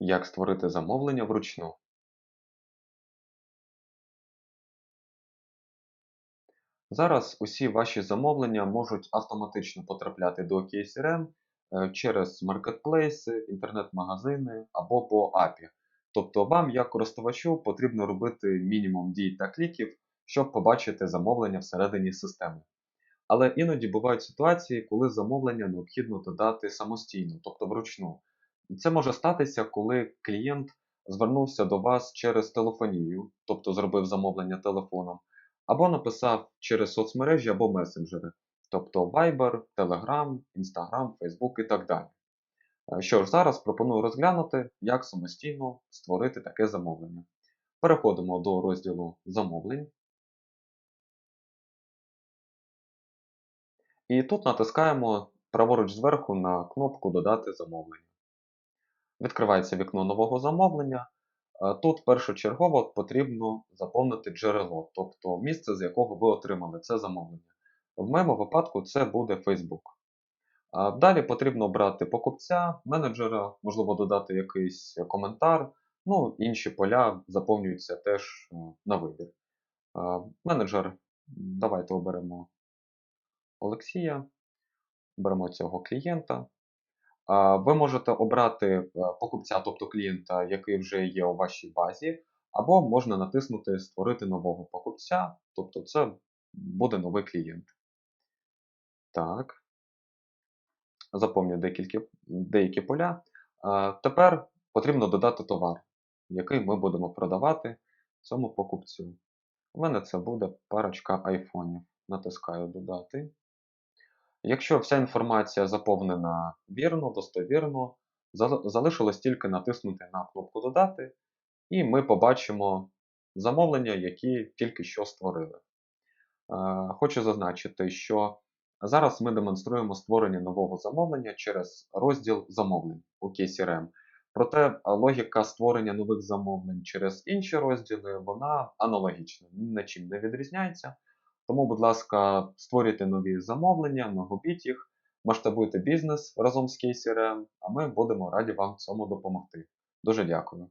Як створити замовлення вручну? Зараз усі ваші замовлення можуть автоматично потрапляти до KCRM е, через маркетплейси, інтернет-магазини або по API. Тобто вам, як користувачу, потрібно робити мінімум дій та кліків, щоб побачити замовлення всередині системи. Але іноді бувають ситуації, коли замовлення необхідно додати самостійно, тобто вручну. Це може статися, коли клієнт звернувся до вас через телефонію, тобто зробив замовлення телефоном, або написав через соцмережі або месенджери, тобто Viber, Telegram, Instagram, Facebook і так далі. Е, Що ж, зараз пропоную розглянути, як самостійно створити таке замовлення. Переходимо до розділу замовлень. І тут натискаємо праворуч зверху на кнопку Додати замовлення. Відкривається вікно нового замовлення. Е, Тут першочергово потрібно заповнити джерело, тобто місце, з якого ви отримали це замовлення. В моєму випадку це буде Facebook. Далі потрібно обрати покупця, менеджера, можливо, додати якийсь коментар. Ну, інші поля заповнюються теж е, на вибір. Е, Менеджер, давайте оберемо Олексія, беремо цього клієнта. Ви можете обрати е, покупця, тобто клієнта, який вже є у вашій базі, або можна натиснути Створити нового покупця, тобто це буде новий клієнт. Так. Заповню деякі, деякі поля. Тепер потрібно додати товар, який ми будемо продавати цьому покупцю. У мене це буде парочка айфонів. Натискаю Додати. Якщо вся інформація заповнена вірно, достовірно, залишилось тільки натиснути на кнопку Додати, і ми побачимо замовлення, які тільки що створили. Е, Хочу зазначити, що зараз ми демонструємо створення нового замовлення через розділ замовлень у KCRM. Проте логіка створення нових замовлень через інші розділи вона аналогічна, нічим не відрізняється. Тому, будь ласка, створюйте нові замовлення, многобіть їх, масштабуйте бізнес разом з KCRM, а ми будемо раді вам цьому допомогти. Дуже дякую.